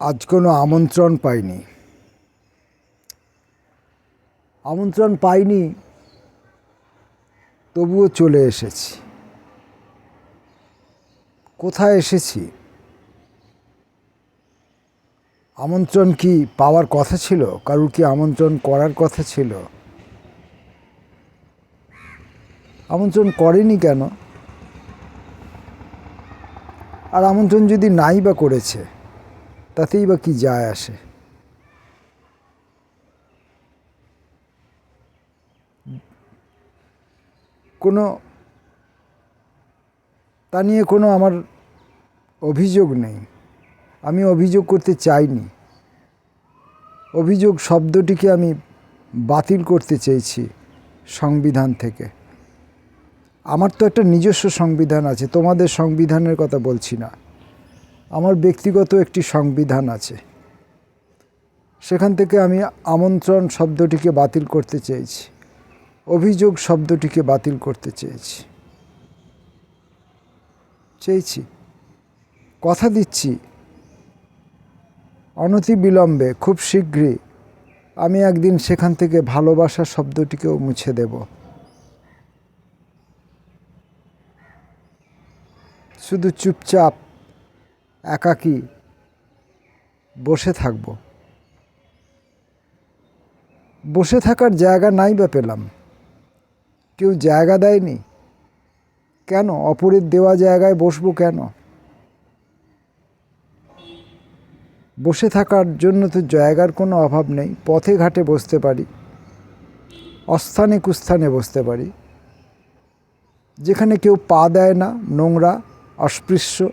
আজ কোনো আমন্ত্রণ পাইনি। আমন্ত্রণ পাইনি, তবুও চলে এসেছি। কোথায় এসেছি? আমন্ত্রণ কি পাওয়ার কথা ছিল? কারুর কি আমন্ত্রণ করার কথা ছিল? আমন্ত্রণ করেনি কেন? আর আমন্ত্রণ যদি নাই বা করেছে তাতেই বা কি যায় আসে? কোনো, তা নিয়ে কোনো আমার অভিযোগ নেই। আমি অভিযোগ করতে চাইনি। অভিযোগ শব্দটিকে আমি বাতিল করতে চেয়েছি সংবিধান থেকে। আমার তো একটা নিজস্ব সংবিধান আছে, তোমাদের সংবিধানের কথা বলছি না। আমার ব্যক্তিগত একটি সংবিধান আছে। সেখান থেকে আমি আমন্ত্রণ শব্দটিকে বাতিল করতে চেয়েছি। অভিযোগ শব্দটিকে বাতিল করতে চেয়েছি। চেয়েছি। কথা দিচ্ছি। অনতি বিলম্বে খুব শীঘ্রই আমি একদিন সেখান থেকে ভালোবাসা শব্দটিকেও মুছে দেব। শুধু চুপচাপ একাকী বসে থাকব। বসে থাকার জায়গা নাই বা পেলাম। কেউ জায়গা দেয়নি। কেন? অপরের দেওয়া জায়গায় বসবো কেন? বসে থাকার জন্য তো জায়গার কোনো অভাব নেই। পথে ঘাটে বসতে পারি। অস্থানে কুস্থানে বসতে পারি। যেখানে কেউ পা দেয় না, নোংরা, অস্পৃশ্য।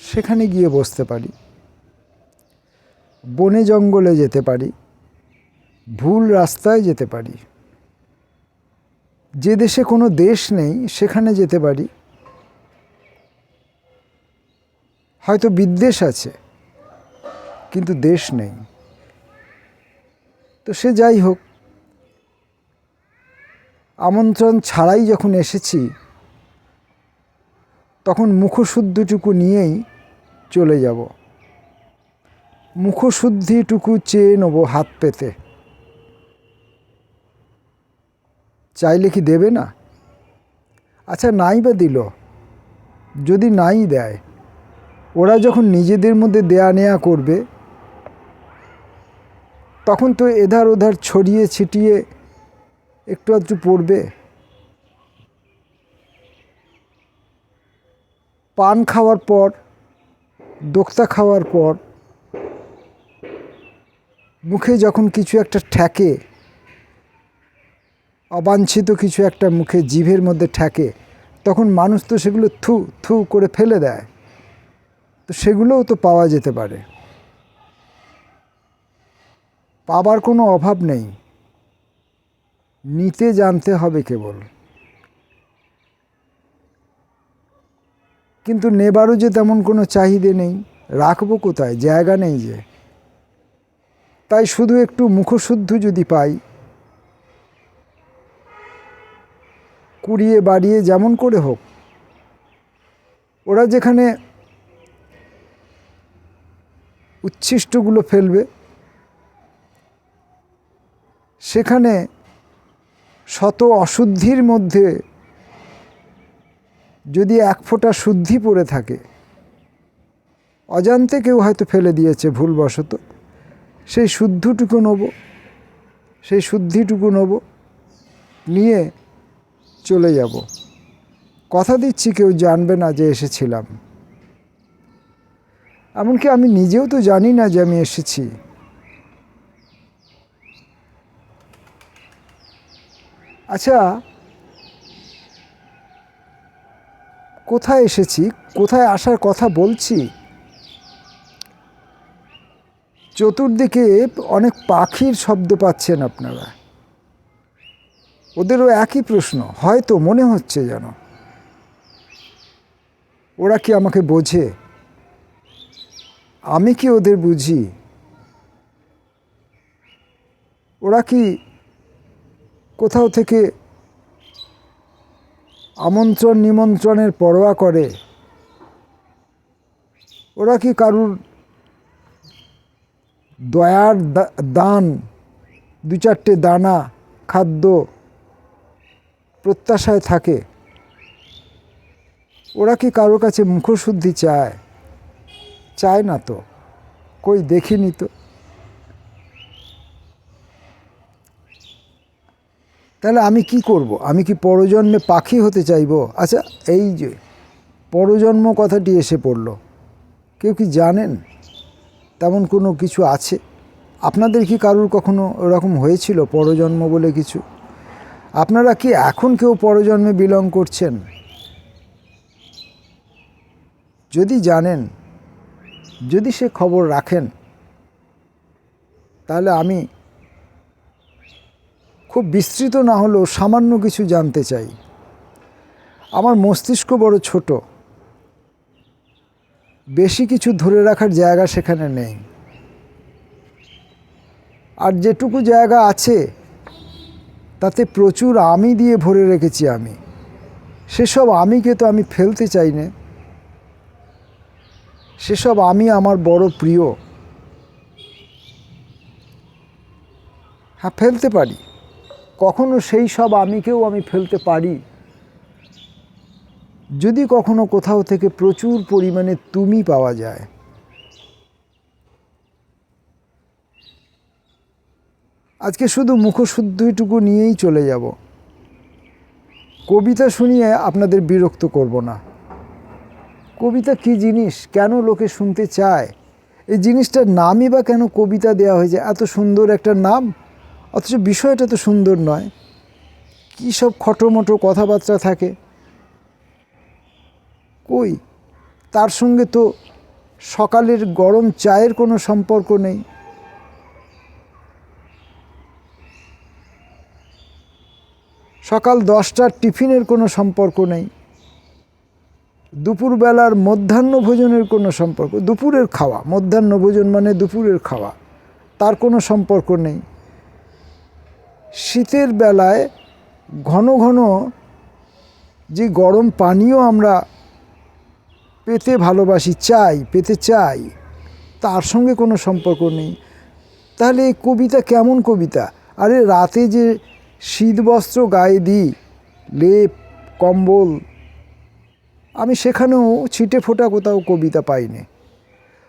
সেখানে গিয়ে বসতে পারি। বনে জঙ্গলে যেতে পারি। ভুল রাস্তায় যেতে পারি। যে দেশে কোনো দেশ নেই, সেখানে যেতে পারি। হয়তো বিদ্বেষ আছে, কিন্তু দেশ নেই। তো সে যাই হোক, আমন্ত্রণ ছাড়াই যখন এসেছি, তখন মুখশুদ্ধটুকু নিয়েই চলে যাব। মুখশুদ্ধিটুকু চেয়ে নেব হাত পেতে। চাইলে কি দেবে না? আচ্ছা নাই বা দিল। যদি নাই দেয়, ওরা যখন নিজেদের মধ্যে দেয়া নেয়া করবে, তখন তো এধার ওধার ছড়িয়ে ছিটিয়ে একটু আধটু পড়বে। পান খাওয়ার পর দোক্তা খাওয়ার পর মুখে যখন কিছু একটা ঠেকে, অবাঞ্ছিত কিছু একটা মুখে জিভের মধ্যে ঠেকে, তখন মানুষ তো সেগুলো থু থু করে ফেলে দেয়। তো সেগুলোও তো পাওয়া যেতে পারে। পাবার কোনো অভাব নেই। নিতে জানতে হবে কেবল। কিন্তু নেবারও যে তেমন কোনো চাহিদে নেই, রাখব কোথায়? জায়গা নেই যে। তাই শুধু একটু মুখশুদ্ধ যদি পাই, কুড়িয়ে বাড়িয়ে যেমন করে হোক। ওরা যেখানে উচ্ছিষ্টগুলো ফেলবে, সেখানে শত অশুদ্ধির মধ্যে যদি এক ফোঁটা শুদ্ধি পড়ে থাকে, অজান্তে কেউ হয়তো ফেলে দিয়েছে ভুলবশত, সেই শুদ্ধটুকু নেব, সেই শুদ্ধিটুকু নেব, নিয়ে চলে যাব। কথা দিচ্ছি, কেউ জানবে না যে এসেছিলাম। এমনকি আমি নিজেও তো জানি না যে আমি এসেছি। আচ্ছা কোথায় এসেছি? কোথায় আসার কথা বলছি? চতুর্দিকে অনেক পাখির শব্দ পাচ্ছেন আপনারা। ওদেরও একই প্রশ্ন, হয়তো মনে হচ্ছে যেন। ওরা কি আমাকে বোঝে? আমি কি ওদের বুঝি? ওরা কি কোথাও থেকে আমন্ত্রণ নিমন্ত্রণের পরোয়া করে। ওরা কি কারুর দয়ার দান দু চারটে দানা, খাদ্য প্রত্যাশায় থাকে? ওরা কি কারও কাছে মুখশুদ্ধি চায়? চায় না তো, কই দেখিনি তো। তাহলে আমি কি করব? আমি কি পরজন্মে পাখি হতে চাইব? আচ্ছা এই যে পরজন্ম কথাটি এসে পড়ল। কেউ কি জানেন? তেমন কোনো কিছু আছে? আপনাদের কি কারুর কখনো ওরকম হয়েছিল পরজন্ম বলে কিছু? আপনারা কি এখন কেউ পরজন্মে বিলং করছেন? যদি জানেন, যদি সে খবর রাখেন, তাহলে আমি খুব বিস্তৃত না হলেও সামান্য কিছু জানতে চাই। আমার মস্তিষ্ক বড় ছোট। বেশি কিছু ধরে রাখার জায়গা সেখানে নেই। আর যেটুকু জায়গা আছে, তাতে প্রচুর আমি দিয়ে ভরে রেখেছি আমি। সেসব আমিকে তো আমি ফেলতে চাই না। সেসব আমি আমার বড় প্রিয়। হ্যাঁ ফেলতে পারি। কখনো সেই সব আমিকেও আমি ফেলতে পারি? যদি কখনো কোথাও থেকে প্রচুর পরিমাণে তুমি পাওয়া যায়। আজকে শুধু মুখশুদ্ধিটুকু নিয়েই চলে যাব। কবিতা শুনিয়ে আপনাদের বিরক্ত করব না। কবিতা কি জিনিস? কেন লোকে শুনতে চায়? এই জিনিসটার নামই বা কেন কবিতা দেওয়া হয়েছে? এত সুন্দর একটা নাম। অথচ বিষয়টা তো সুন্দর নয়। কী সব খটোমটো কথাবার্তা থাকে। কই? তার সঙ্গে তো সকালের গরম চায়ের কোনো সম্পর্ক নেই। সকাল দশটার টিফিনের কোনো সম্পর্ক নেই। দুপুরবেলার মধ্যাহ্ন ভোজনের কোনো সম্পর্ক দুপুরের খাওয়া। মধ্যাহ্ন ভোজন মানে দুপুরের খাওয়া। তার কোনো সম্পর্ক নেই। শীতের বেলায় ঘন ঘন যে গরম পানীয় আমরা পেতে ভালোবাসি, চাই, পেতে চাই, তার সঙ্গে কোনো সম্পর্ক নেই। তাহলে এই কবিতা কেমন কবিতা? আরে রাতে যে শীত বস্ত্র গায়ে দিই, লেপ, কম্বল, আমি সেখানেও ছিটে ফোটা কোথাও কবিতা পাইনি।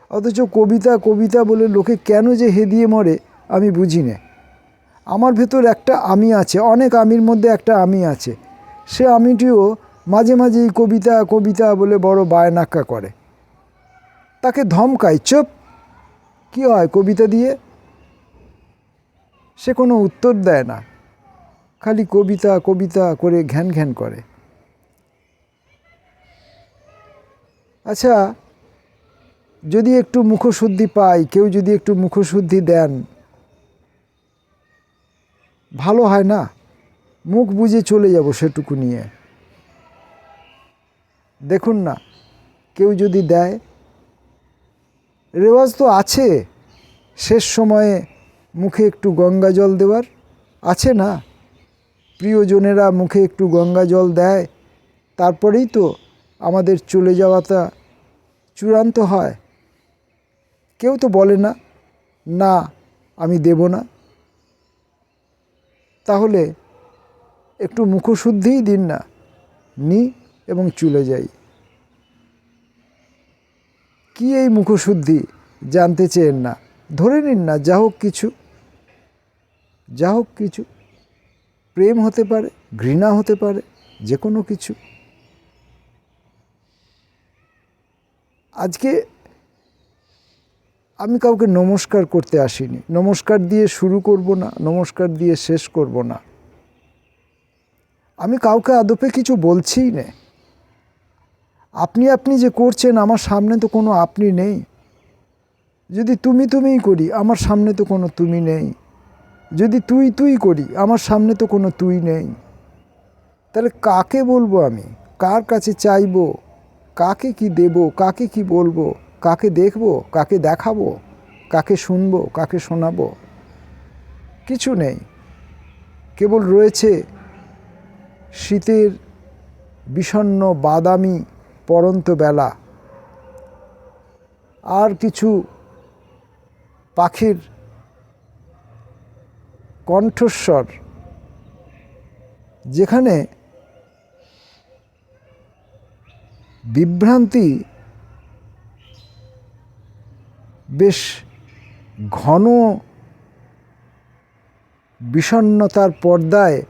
অথচ কবিতা কবিতা বলে লোকে কেন যে হেদিয়ে মরে আমি বুঝি না। আমার ভেতর একটা আমি আছে, অনেক আমির মধ্যে একটা আমি আছে। সে আমিটিও মাঝে মাঝে এই কবিতা কবিতা বলে বড় বায়নাক্কা করে। তাকে ধমকাই চুপ! কী হয় কবিতা দিয়ে? সে কোনো উত্তর দেয় না। খালি কবিতা কবিতা করে ঘ্যান ঘ্যান করে। আচ্ছা যদি একটু মুখশুদ্ধি পাই, কেউ যদি একটু মুখশুদ্ধি দেন ভালো হয় না। মুখ বুঝে চলে যাব সেটুকু নিয়ে। দেখুন না, কেউ যদি দেয়, রেওয়াজ তো আছে। শেষ সময়ে মুখে একটু গঙ্গা জল দেওয়ার আছে না? প্রিয়জনেরা মুখে একটু গঙ্গা জল দেয়, তারপরেই তো আমাদের চলে যাওয়াটা চূড়ান্ত হয়। কেউ তো বলে না না, আমি দেব না। তাহলে একটু মুখশুদ্ধিই দিন না। নি এবং চলে যাই। কি এই মুখশুদ্ধি? জানতে চেয়েন না। ধরে নিন না, যা হোক কিছু। যা হোক কিছু। প্রেম হতে পারে, ঘৃণা হতে পারে যে কোনো কিছু। আজকে আমি কাউকে নমস্কার করতে আসিনি। নমস্কার দিয়ে শুরু করব না, নমস্কার দিয়ে শেষ করব না। আমি কাউকে আদপে কিছু বলছিই না। আপনি আপনি যে করছেন, আমার সামনে তো কোনো আপনি নেই। যদি তুমি তুমিই করি, আমার সামনে তো কোনো তুমি নেই। যদি তুই তুই করি, আমার সামনে তো কোনো তুই নেই। তাহলে কাকে বলব আমি? কার কাছে চাইব? কাকে কি দেব? কাকে কি বলব? কাকে দেখব, কাকে দেখাবো, কাকে শুনব, কাকে শোনাবো? কিছু নেই। কেবল রয়েছে শীতের বিষণ্ণ বাদামি পরন্ত বেলা। আর কিছু পাখির কণ্ঠস্বর, যেখানে বিভ্রান্তি বেশ ঘন বিষণ্ণতার পর্দায়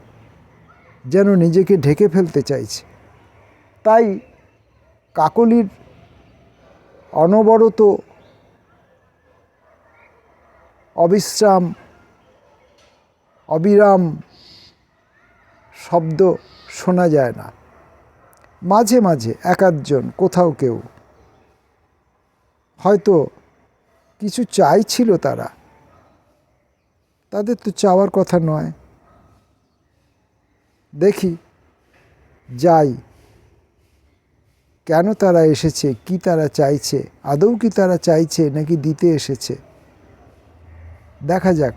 যেন নিজেকে ঢেকে ফেলতে চাইছে। তাই কাকলির অনবরত অবিশ্রাম, অবিরাম শব্দ শোনা যায় না। মাঝে মাঝে এক কোথাও কেউ। হয়তো কিছু চাইছিল তারা। তাদের তো চাওয়ার কথা নয়। দেখি, যাই। কেন তারা এসেছে? কি তারা চাইছে? আদৌ কি তারা চাইছে নাকি দিতে এসেছে? দেখা যাক।